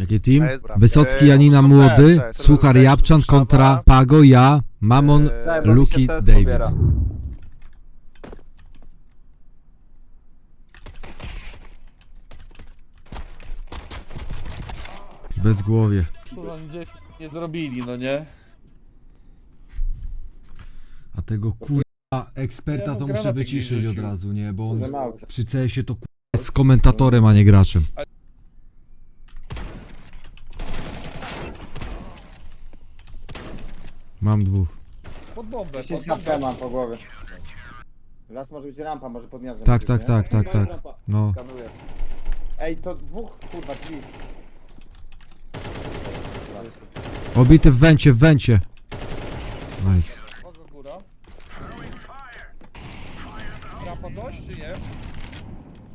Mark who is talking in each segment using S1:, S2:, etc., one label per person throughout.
S1: Jaki team?
S2: Ej, dobra.
S1: Wysocki,
S2: Ej,
S1: Janina, Młody,
S2: też,
S1: Suchar,
S2: też
S1: Japczan kontra Pago, ja, Mamon,
S2: Eee,
S3: Tak, bo mi się
S1: Luki,
S3: CS
S1: David.
S3: pobiera.
S1: Bez głowie.
S4: Kurwa, gdzieś nie zrobili, no nie?
S1: A tego kurwa eksperta
S4: Ja
S1: to
S4: mu
S1: muszę
S4: granaty
S1: wyciszyć
S4: gdzieś
S1: od
S4: rzucił.
S1: razu, nie? Bo on przy CS-ie to kurwa jest komentatorem, a nie graczem. Mam dwóch.
S4: Pod bombę,
S3: 10
S4: pod bombę.
S3: HP mam po głowie. Raz może być rampa, może pod gniazdem.
S1: Tak,
S3: być,
S1: tak,
S3: nie?
S1: tak, tak, tak. No.
S3: Skanuję. Ej, to dwóch, kurwa, drzwi.
S1: Obity w węcie, w węcie. Nice.
S4: Uwaga, góra. Rampa coś, czy nie?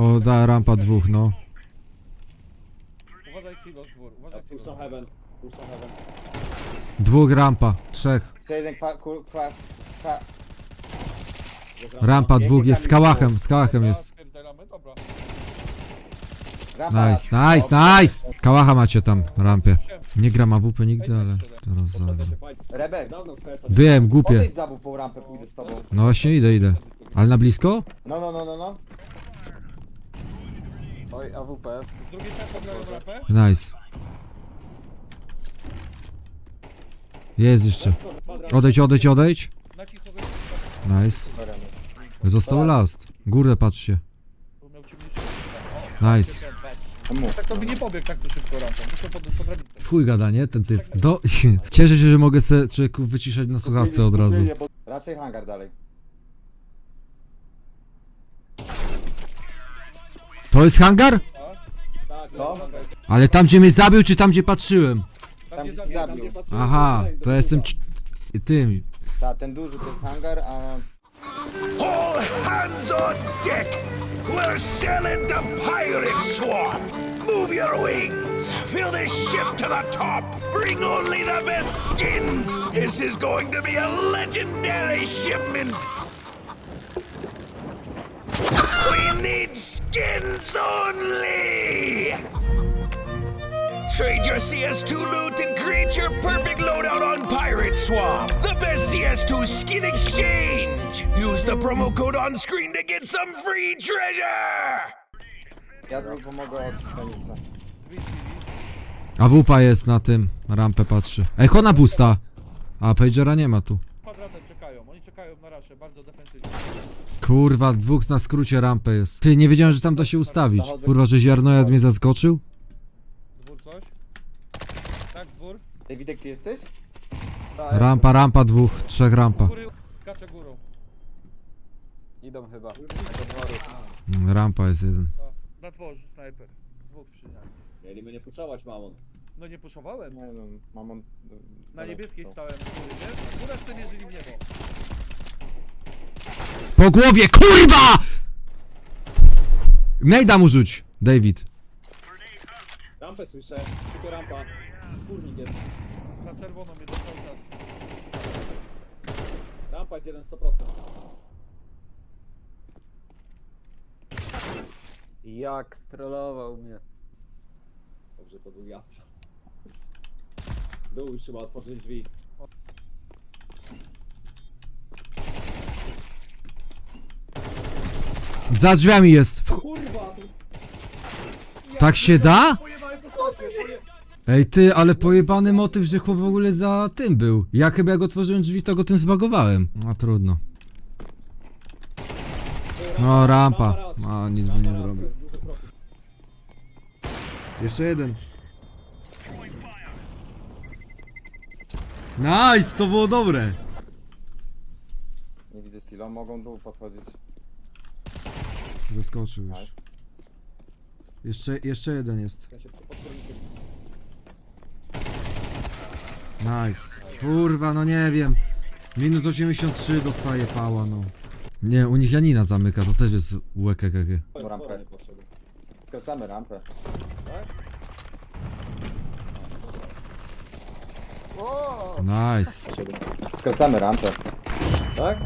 S1: O, da, rampa dwóch, no.
S4: Uważaj silos dwór, uważaj silos.
S5: Puszczą heaven, heaven.
S1: Dwóch rampa, trzech.
S3: Jeszcze jeden kwa, kur, kwa, kwa.
S1: Rampa dwóch, jest z kałachem, z kałachem jest.
S4: Spierdalamy, dobra.
S3: Rampa
S1: Nice,
S3: raz.
S1: nice, nice! Kałacha macie tam, w rampie. Nie gram AWP nigdy, ale teraz zagram.
S3: Rebek,
S1: Wiem, głupie.
S3: podejdź za po rampę, pójdę z tobą.
S1: No właśnie idę, idę. Ale na blisko?
S3: No, no, no, no, no.
S5: Oj, AWPS.
S1: Nice. Jest jeszcze. Odejdź, odejdź, odejdź.
S4: Na cicho
S1: Nice. Został last. Górę patrzcie.
S4: wyjść, miał ciemniejszy.
S1: Nice.
S3: Mów.
S4: Tak to by nie pobiegł tak tu szybko rampą, muszę pod, podrabić.
S1: Chuj gada, nie? Ten typ. Do... Cieszę się, że mogę se człowieku wyciszać na słuchawce od razu.
S3: Skupienie, bo- Raczej hangar dalej.
S1: To jest hangar?
S5: Tak,
S3: No.
S1: Ale tam gdzie mnie zabił, czy tam gdzie patrzyłem?
S3: Tam
S4: gdzie
S3: gdzie ci
S4: zabił,
S3: zabił.
S1: Aha, to ja jestem ci- tym.
S3: Ta, ten duży to jest hangar, a
S6: All hands on deck! We're sailing to Pirate Swamp! Move your wings! Fill this ship to the top! Bring only the best skins! This is going to be a legendary shipment! We need skins only! Trade your CS2 loot and create your perfect loadout on Pirate Swap. The best CS2 skin exchange. Use the promo code on screen to get some free treasure.
S3: ja tu pomogę od Feniksa.
S1: A wupa jest na tym. Rampę patrzy. Ej, kona pusta. A pagera nie ma tu.
S4: Kwadratem czekają, oni czekają na raszę, bardzo defensywnie.
S1: Kurwa, dwóch na skrócie rampę jest. Ty, nie wiedziałem, że tam da się ustawić. Kurwa, że ziarnojad mnie zaskoczył?
S4: Dwór coś? Tak, dwór.
S3: Davidek, ty jesteś?
S1: Rampa, rampa dwóch, trzech rampa.
S4: Góry, skacze górą.
S5: Idą chyba.
S1: Mm, Rampa jest jeden.
S4: Na dworze snajper. Dwóch przynajmniej.
S5: Mieliby nie puszczać, mamon.
S4: No nie puszowałem.
S3: Nie no, mam on...
S4: Na niebieskiej stałem z góry, nie? Jeżeli w niebo.
S1: Po głowie, kurwa! Nejda mu rzuć, David.
S5: Rampę słyszę, tylko rampa. Kurnik jest.
S4: Za czerwoną mnie dostał czas.
S5: Rampa jest 1 100%.
S7: Jak strollował mnie.
S5: Dobrze, był jawca. Dół już trzeba otworzyć drzwi.
S1: Za drzwiami jest. W...
S5: Kurwa, tu
S1: Tak się da? Ej ty, ale pojebany motyw, że chłop w ogóle za tym był. Ja chyba jak otworzyłem drzwi, to go tym zbagowałem. No trudno. No rampa. A nic by nie zrobił. Jeszcze jeden. Nice, to było dobre.
S3: Nie widzę silo, mogą dół podchodzić.
S1: Wyskoczył już.
S3: Nice.
S1: Jeszcze, jeszcze jeden jest.
S5: Ja się pod.
S1: Nice. Kurwa, no nie wiem. Minus 83 dostaje pała, no. Nie, u nich Janina zamyka, to też jest łekekeke.
S3: Rampę. Skracamy rampę.
S1: Nice.
S3: Skracamy rampę.
S5: Tak?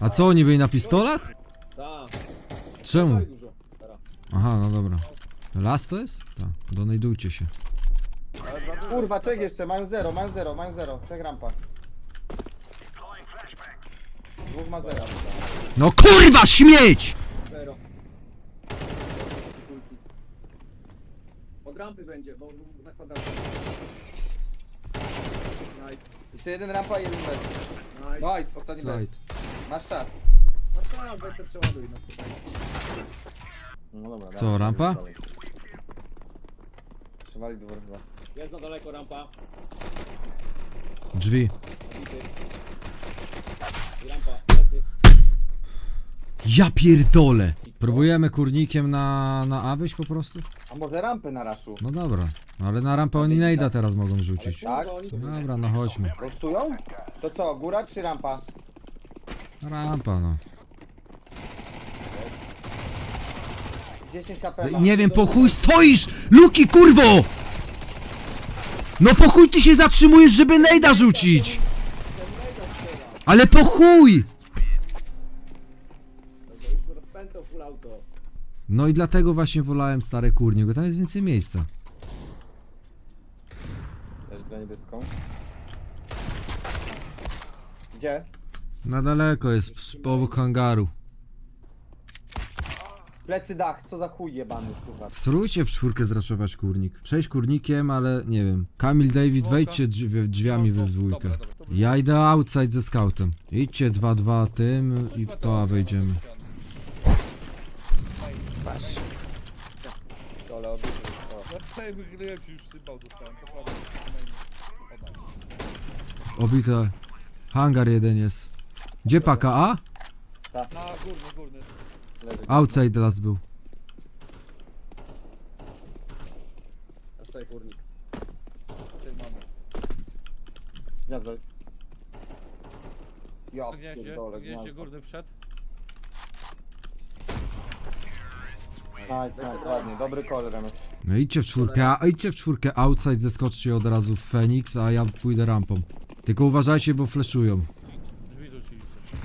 S1: A co, oni byli na pistolach?
S5: Tak.
S1: Czemu?
S5: Dużo.
S1: Aha, no dobra. Las to jest? Tak. Donajdujcie się.
S3: Kurwa, czek jeszcze, mają zero, mają zero, mają zero. Czek rampa. Dwóch ma zero.
S1: No kurwa, śmieć!
S5: Zero. Kulki. Od rampy będzie, bo na kwadracie. Nice.
S3: Jeszcze jeden rampa i jeden bez.
S5: Nice.
S3: Nice, ostatni bez.
S1: Side.
S3: Masz czas.
S5: No co, weź se przeładuj na spokojnie.
S3: No dobra.
S1: Co, rampa?
S3: Trzymali dwór chyba.
S5: Jest na daleko rampa.
S1: Drzwi.
S5: Obity. I rampa.
S1: Ja pierdolę! Próbujemy kurnikiem na, na A wyjść po prostu?
S3: A może rampę na raszu?
S1: No dobra. Ale na rampę oni nejda teraz mogą rzucić.
S3: Tak?
S5: Kurwa, oni
S1: Dobra, no chodźmy.
S3: Rostują? To co, góra czy rampa?
S1: Rampa, no.
S3: 10 HP.
S1: Nie wiem, po chuj stoisz! Luki, kurwo! No po chuj ty się zatrzymujesz, żeby nejda rzucić! Ale po chuj!
S5: Full auto.
S1: No i dlatego właśnie wolałem stare kurnik, bo tam jest więcej miejsca.
S3: Też za niebieską. Gdzie?
S1: Na daleko jest, przy- obok hangaru.
S3: Plecy dach, co za chuj jebany, słuchaj.
S1: Spróbujcie w czwórkę zraszować kurnik. Przejść kurnikiem, ale nie wiem. Kamil, David, wejdźcie drzwi, drzwiami we w dwójkę. Ja idę outside ze scoutem. Idźcie 2-2 tym i w to A wejdziemy.
S7: Dole obity.
S4: Ja tutaj się już symbał dostałem, to prawda.
S1: Obite. Hangar jeden jest. Gdzie paka A?
S4: Na górny, górny.
S3: Leży.
S1: Outside last był.
S5: Aż tutaj kurnik.
S4: Tutaj mamy.
S3: Gniazdo jest. Ja
S4: Na gnieździe,
S3: pierdolę, gniazdo.
S4: górny wszedł.
S3: Nice, nice, ładnie, dobry kolor, Remek.
S1: No idźcie w czwórkę, a idźcie w czwórkę outside, zeskoczcie od razu w Phoenix, a ja pójdę rampą. Tylko uważajcie, bo flashują.
S4: Drzwi rzuciliście.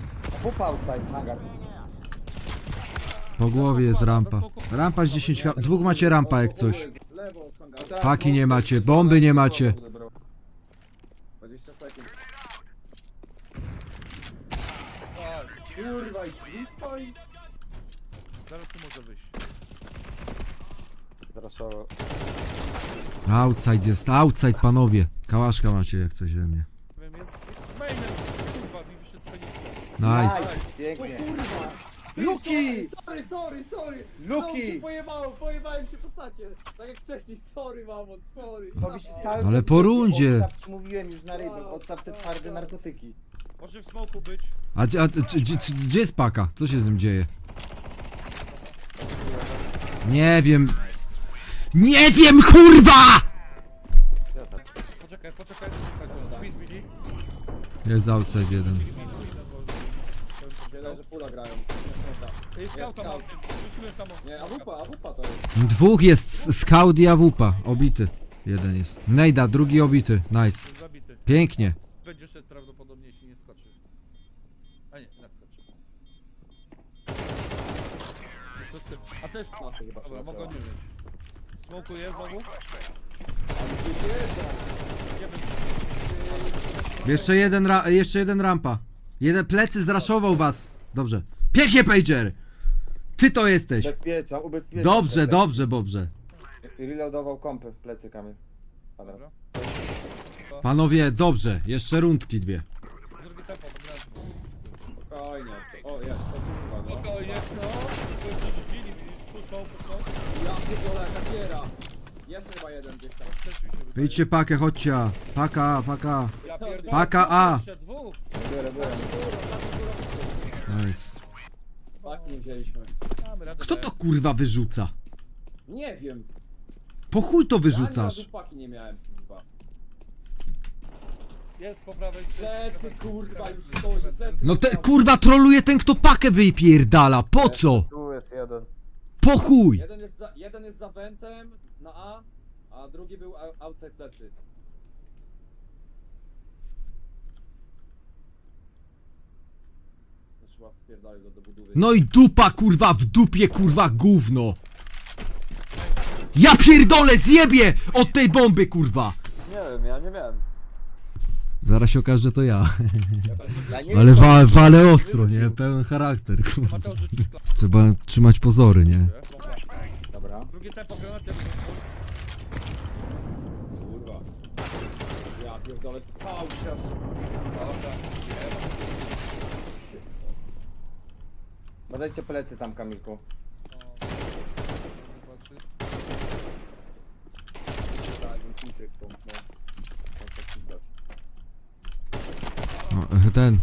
S3: Outside, hangar.
S1: Po głowie jest rampa. Rampa z 10 k. Dwóch macie rampa jak coś. Paki nie macie, bomby nie macie.
S5: 20 sekund. Kurwa
S4: zaraz tu może wyjść.
S1: Outside jest, outside panowie. Kałaszka macie jak coś ze mnie.
S4: Nie wiem, kurwa.
S1: Nice,
S3: pięknie. Luki!
S5: Sorry, sorry, sorry.
S3: Luki!
S5: Znowu się pojebało, pojebałem się postacie. Tak jak wcześniej, sorry mamo, sorry.
S3: To by się cały
S1: Ale
S3: czas
S1: po rundzie.
S3: Odstaw, ci mówiłem już na ryby, odstaw te twarde narkotyki.
S4: Może w smoku być.
S1: A, a, a czy- czy- czy- gdzie jest paka? Co się z nim dzieje? Nie wiem. Nie wiem, kurwa!
S4: Poczekaj, poczekaj, poczekaj. Drzwi zbili.
S1: Jest outside jeden.
S5: Wiele, że pula grają.
S4: Ej, skauta mam,
S5: scout.
S4: rzuciłem tam.
S5: Nie, awupa, awupa to jest.
S1: Dwóch jest scout i awupa. Obity. Jeden jest. Nejda, drugi obity. Nice.
S4: Jest zabity.
S1: Pięknie.
S4: Będzie szedł prawdopodobnie, jeśli nie skoczy. A nie, nadskoczy.
S5: Masy chyba
S4: Dobra, mogę nie
S5: przeleciała.
S4: mieć. Smokuję znowu.
S1: Jeszcze jeden, ra- jeszcze jeden rampa. Jeden plecy zraszował was. Dobrze. Pięknie, Pager! Ty to jesteś.
S3: Ubezpieczam, ubezpieczam.
S1: Dobrze,
S3: plecy.
S1: dobrze, dobrze.
S3: Reloadował kompy, plecy Kamil. Dobra.
S4: Dobra.
S1: Panowie, dobrze. Jeszcze rundki dwie.
S4: Drugi tempo.
S5: Spokojnie. O, jest, to kurwa, no.
S4: No. To jest rzucili, puszczą, puszczą.
S5: Ja pierdolę, kakiera. Jeszcze chyba jeden gdzieś tam.
S4: Też mi się wydaje.
S1: Idźcie pakę, chodźcie. Paka, paka.
S4: Ja pierdolę,
S1: Paka A.
S4: Jeszcze dwóch.
S3: Biorę, biorę.
S1: Nice.
S5: Paki nie wzięliśmy.
S4: Radę.
S1: Kto to kurwa wyrzuca?
S5: Nie wiem.
S1: Po chuj to
S5: Ani
S1: wyrzucasz?
S5: razu paki nie miałem, kurwa.
S4: Jest po prawej.
S5: Plecy, kurwa, już stoi, plecy.
S1: No te kurwa troluje ten kto pakę wypierdala. Po co?
S7: Tu jest jeden.
S1: Po chuj.
S5: Jeden jest za, jeden jest za wentem na A, a drugi był au- outside plecy. Trzeba spierdalić do, do budowy.
S1: No i dupa kurwa w dupie kurwa gówno. Ja pierdolę zjebie od tej bomby kurwa.
S7: Nie wiem, ja nie miałem.
S1: Zaraz się okaże, że to ja.
S3: Ja nie
S1: Ale
S3: wiem,
S1: wa wale ostro, nie? Pełen charakter kurwa.
S4: Mateusz.
S1: Trzeba trzymać pozory, nie?
S3: Dobra.
S4: Drugie tempo granaty.
S5: Kurwa. Ja pierdolę spał się aż.
S3: Badajcie plecy tam, Kamilku.
S5: Tak, bym uciekł stąd, no. Tak pisać.
S1: O, ten.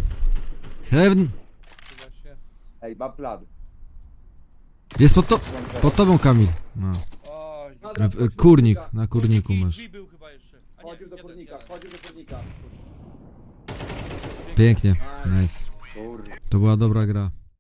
S1: Heaven.
S3: Ej, ma plan.
S1: Jest pod, to, pod tobą Kamil. No.
S4: Oj.
S5: Nadal
S1: E,
S5: do
S1: Kurnik, na kurniku masz.
S4: drzwi był chyba jeszcze. A nie,
S5: Wchodził do
S4: jeden,
S5: kurnika,
S4: jeden.
S5: wchodził do kurnika.
S1: Pięknie. Nice.
S3: Kurwa.
S1: To była dobra gra.